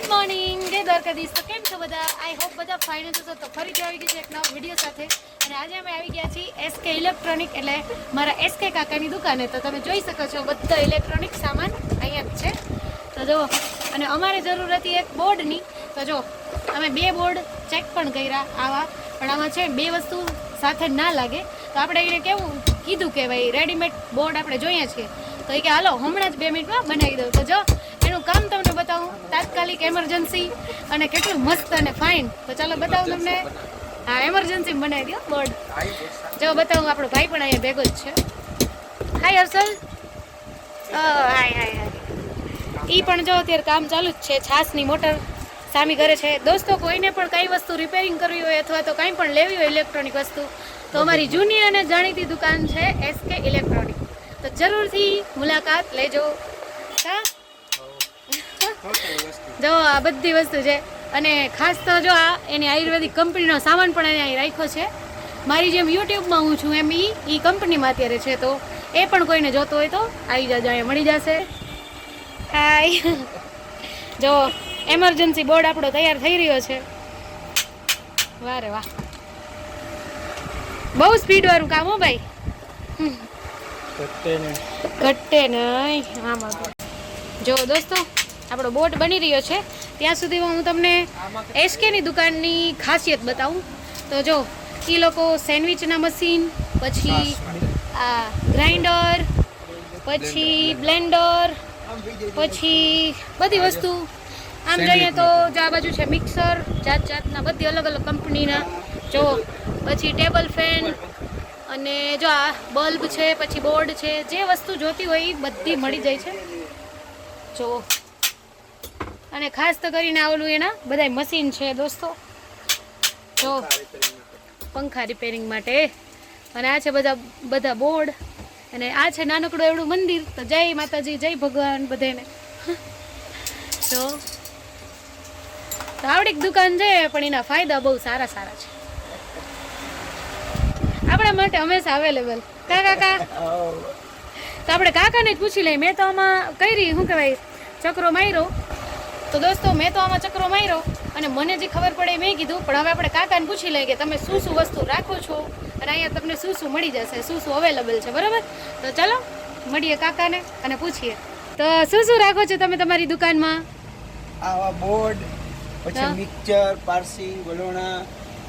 Good morning જય દ્વારકાધીશ. તો કેમ છો બધા? આઈ હોપ બધા ફાઇન છો તો ફરીથી આવી ગઈ છે એક નવા વીડિયો સાથે. અને આજે અમે આવી ગયા છીએ એસકે ઇલેક્ટ્રોનિક એટલે મારા એસકે કાકાની દુકાને. તો તમે જોઈ શકો છો, બધો ઇલેક્ટ્રોનિક સામાન અહીંયા જ છે. તો જો અને અમારે જરૂર હતી એક બોર્ડની. તો જો અમે બે બોર્ડ ચેક પણ કર્યા આવા. પણ આમાં છે બે વસ્તુ સાથે ના લાગે. તો આપણે એને કેવું કીધું કે ભાઈ રેડીમેડ બોર્ડ આપણે જોઈએ છીએ. તો એ કે, હાલો, હમણાં જ બે મિનિટમાં બનાવી દઉં. તો જો એનું કામ તમને બતાવું. તાત્કાલિક એમરજન્સી અને કેટલું મસ્ત અને ફાઇન તો ચાલો બતાવું તમને. હા એમરજન્સી બનાવી દો, બોર્ડ. જો બતાવું, આપણો ભાઈ પણ અહીંયા ભેગો જ છે. હાય હર્ષલ હાય હાય હાય ઈ પણ જો અત્યારે કામ ચાલુ જ છે, છાસની મોટર. સામી કરે છે. દોસ્તો, કોઈને પણ કઈ વસ્તુ રિપેરિંગ કરવી હોય અથવા તો કંઈ પણ લેવી હોય ઇલેક્ટ્રોનિક વસ્તુ, તો અમારી જૂની અને જાણીતી દુકાન છે એસકે ઇલેક્ટ્રોનિક તો જરૂરથી મુલાકાત લેજો. જો આ બધી વસ્તુ છે. અને ખાસ તો જો આ એની આયુર્વેદિક કંપનીનો સામાન પણ એને અહીં રાખ્યો છે. મારી જેમ યુટ્યુબમાં હું છું એમ ઈ એ કંપનીમાં અત્યારે છે. તો એ પણ કોઈને જોતો હોય તો આવી જાજો અહીંયા મળી જશે. હાય જો એમરજન્સી બોર્ડ આપણો તૈયાર થઈ રહ્યો છે. વાહ રે વાહ. બહુ સ્પીડ વાળું કામ હો ભાઈ. ઘટે નહીં. આમાં. જો દોસ્તો આપણો બોટ બની રહ્યો છે. ત્યાં સુધીમાં હું તમને એસકેની દુકાનની ખાસિયત બતાવું. તો જો એ લોકો સેન્ડવિચના મશીન પછી આ ગ્રાઇન્ડર પછી બ્લેન્ડર પછી બધી વસ્તુ. આમ જોઈએ તો જો આ બાજુ છે મિક્સર જાત જાતના બધી અલગ અલગ કંપનીના. જો પછી ટેબલ ફેન અને જો આ બલ્બ છે પછી બોર્ડ છે જે વસ્તુ જોતી હોય એ બધી મળી જાય છે. જો અને ખાસ તો કરીને આવેલું એના બધાય મશીન છે દોસ્તો. જો, પંખા રિપેરિંગ માટે. અને આ છે બધા બધા બોર્ડ અને આ છે નાનકડું એવડું મંદિર. તો જય માતાજી, જય ભગવાન બધાને તો આવડીક દુકાન છે, પણ એના ફાયદા બહુ સારા સારા છે. આપણા માટે હંમેશા અવેલેબલ કા કાકા તો આપણે કાકાને જ પૂછી લઈએ. મેં તો આમાં કરી, શું કહેવાય, ચક્રો માર્યો. તો દોસ્તો મેં તો આમાં ચક્રો માર્યો અને મને જે ખબર પડે મેં કીધું પણ હવે આપણે કાકાને પૂછી લઈએ કે તમે શું શું વસ્તુ રાખો છો? અને અહીંયા તમને શું શું મળી જશે શું શું અવેલેબલ છે બરાબર? તો ચાલો મળીએ કાકાને અને પૂછીએ. તો શું શું રાખો છો તમે તમારી દુકાનમાં? આવા બોર્ડ પછી. મિક્સર પારસી વલોણા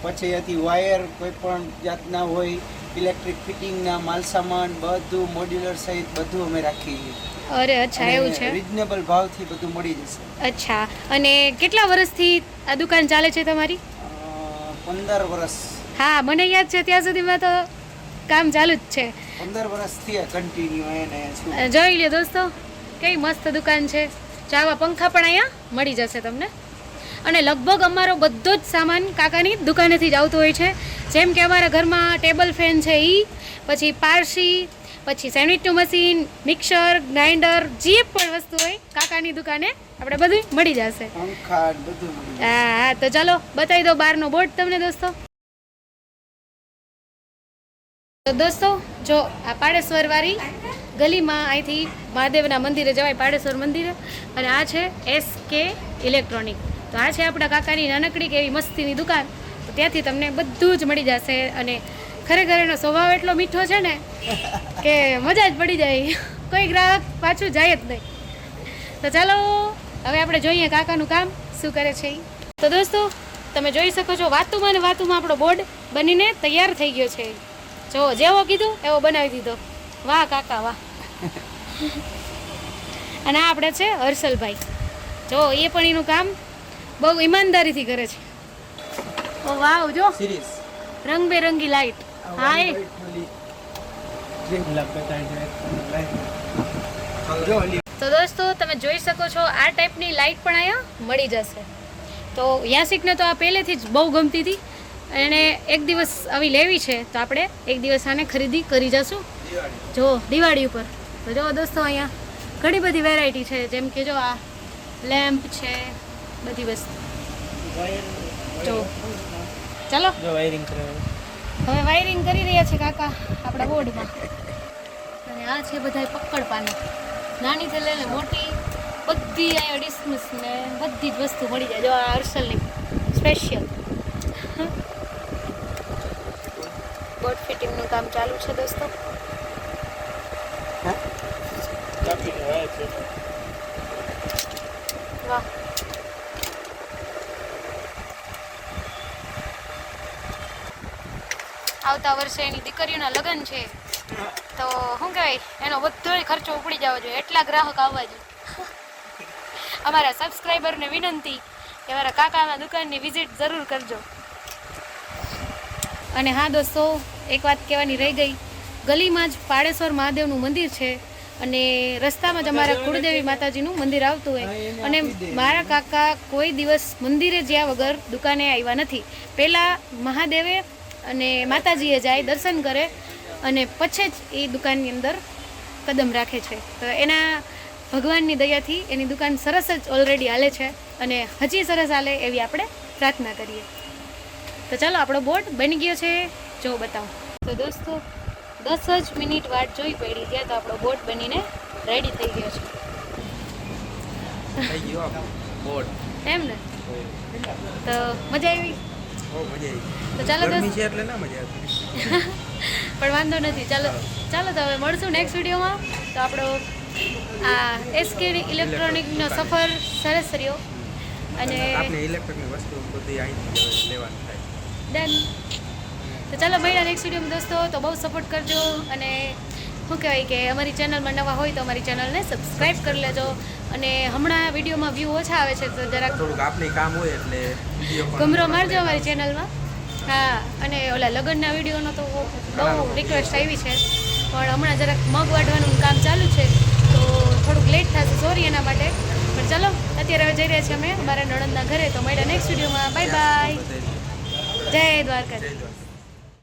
પછી હતી વાયર કોઈ પણ જાતના હોય ઇલેક્ટ્રિક ફિટિંગના માલસામાન બધું મોડ્યુલર સહિત બધું અમે રાખીએ છીએ. અરે અચ્છા એવું છે? રિઝનેબલ ભાવથી બધું મળી જશે. અચ્છા અને કેટલા વર્ષથી આ દુકાન ચાલે છે તમારી? પંદર વર્ષ. હા મને યાદ છે ત્યાં સુધીમાં તો કામ ચાલુ જ છે. પંદર વર્ષથી કન્ટિન્યુ એને જોઈ લ્યો દોસ્તો કઈ મસ્ત દુકાન છે. ચાવા પંખા પણ અહીંયા મળી જશે તમને. અને લગભગ અમારો બધો જ સામાન કાકાની દુકાનેથી જ આવતો હોય છે. જેમ કે અમારા ઘરમાં ટેબલ ફેન છે એ પછી પારસી પછી સેન્ડવિચનું મશીન મિક્સર ગ્રાઇન્ડર જે પણ વસ્તુ હોય કાકાની દુકાને આપણે બધું મળી જશે. હા હા તો ચાલો બતાવી દો બહારનો બોર્ડ તમને દોસ્તો. તો દોસ્તો જો આ પાડેશ્વર વાળી ગલીમાં અહીંથી મહાદેવના મંદિરે જવાય પાડેશ્વર મંદિરે અને આ છે એસ કે ઇલેક્ટ્રોનિક તો આ છે આપણા કાકાની નાનકડી કે એવી મસ્તીની દુકાન. તો ત્યાંથી તમને બધું જ મળી જશે અને ખરેખર એનો સ્વભાવ એટલો મીઠો છે ને કે મજા જ પડી જાય. કોઈ ગ્રાહક પાછું જાય જ નહીં. તો ચાલો હવે આપણે જોઈએ કાકાનું કામ શું કરે છે. તો દોસ્તો તમે જોઈ શકો છો વાતુમાં ને વાતુમાં આપણો બોર્ડ બનીને તૈયાર થઈ ગયો છે. જો જેવો કીધું એવો બનાવી દીધો. વાહ કાકા વાહ. અને આ આપણે છે હર્ષલભાઈ. જો એ પણ એનું કામ બહુ ઈમાનદારીથી કરે છે. ઓ વાવ જો. રંગબેરંગી લાઈટ. હા એ જો તો દોસ્તો તમે જોઈ શકો છો આ ટાઈપની લાઈટ પણ અહીંયા મળી જશે. તો યાસિકને તો આ પહેલેથી જ બહુ ગમતી હતી. એણે એક દિવસ આવી લેવી છે તો આપણે એક દિવસ આને ખરીદી કરી જશું. જો દિવાળી ઉપર. તો જો દોસ્તો અહીંયા ઘણી બધી વેરાયટી છે. જેમ કે જો આ લેમ્પ છે બધી વસ્તુ. જો. ચાલો. વાયરિંગ હવે વાયરિંગ કરી રહ્યા છે કાકા આપણા બોર્ડમાં. અને આ છે બધા પક્કડ પાની. નાનીથી લઈને મોટી બધી અહીંયા ડિસ્મિસ ને બધી જ વસ્તુ મળી જાય. જો આ હર્ષલની સ્પેશિયલ બોટ ફિટિંગનું કામ ચાલુ છે દોસ્તો. વાહ. આવતા વર્ષે એની દીકરીઓના લગ્ન છે. તો શું કહેવાય એનો બધો ખર્ચો ઉપડી જવો જોઈએ. એટલા ગ્રાહક આવવા જોઈએ. અમારા સબસ્ક્રાઈબરને વિનંતી કે મારા કાકાના દુકાનની વિઝિટ જરૂર કરજો. અને હા દોસ્તો એક વાત કહેવાની રહી ગઈ. ગલીમાં જ પાડેશ્વર મહાદેવનું મંદિર છે અને રસ્તામાં જ અમારા કુળદેવી માતાજીનું મંદિર આવતું હોય. અને મારા કાકા કોઈ દિવસ મંદિરે જ્યાં વગર દુકાને આવ્યા નથી. પહેલાં મહાદેવે અને માતાજીએ જાય દર્શન કરે અને પછી જ એ દુકાનની અંદર કદમ રાખે છે. તો એના ભગવાનની દયાથી એની દુકાન સરસ જ ઓલરેડી હાલે છે અને હજી સરસ હાલે એવી આપણે પ્રાર્થના કરીએ. તો ચાલો આપણો બોટ બની ગયો છે. જો બતાવું. તો દોસ્તો દસ જ મિનિટ વાટ જોઈ પડી ત્યાં તો આપણો બોટ બનીને રેડી થઈ ગયો છે. એમ ને? તો મજા આવી? તો ચાલો છે એટલે ના મજા પણ વાંધો નથી. ચાલો ચાલો તો હવે મળશું નેક્સ્ટ વિડીયોમાં તો આપણો આ એસકે ઇલેક્ટ્રોનિકનો સફર સરસ રહ્યો. અને આપણે ઇલેક્ટ્રોનિક વસ્તુ બધી અહીંથી જ લેવાની થાય. ડન તો ચાલો મળ્યા નેક્સ્ટ વિડીયોમાં દોસ્તો. તો બહુ સપોર્ટ કરજો અને શું કહેવાય કે અમારી ચેનલમાં નવા હોય તો અમારી ચેનલને સબસ્ક્રાઇબ કરી લેજો. અને હમણાં વિડીયોમાં વ્યૂ ઓછા આવે છે તો જરાક થોડુંક આપણે કામ હોય એટલે ગમરો મારજો અમારી ચેનલમાં. હા અને ઓલા લગ્નના વિડીયોનો તો બહુ રિક્વેસ્ટ આવી છે. પણ હમણાં જરાક મગ વાઢવાનું કામ ચાલુ છે તો થોડુંક લેટ થશે સોરી એના માટે. પણ ચાલો અત્યારે હવે જઈ રહ્યા છીએ અમે અમારા નણંદના ઘરે. તો મળ્યા નેક્સ્ટ વિડીયોમાં. બાય બાય જય દ્વારકા જય દ્વારકા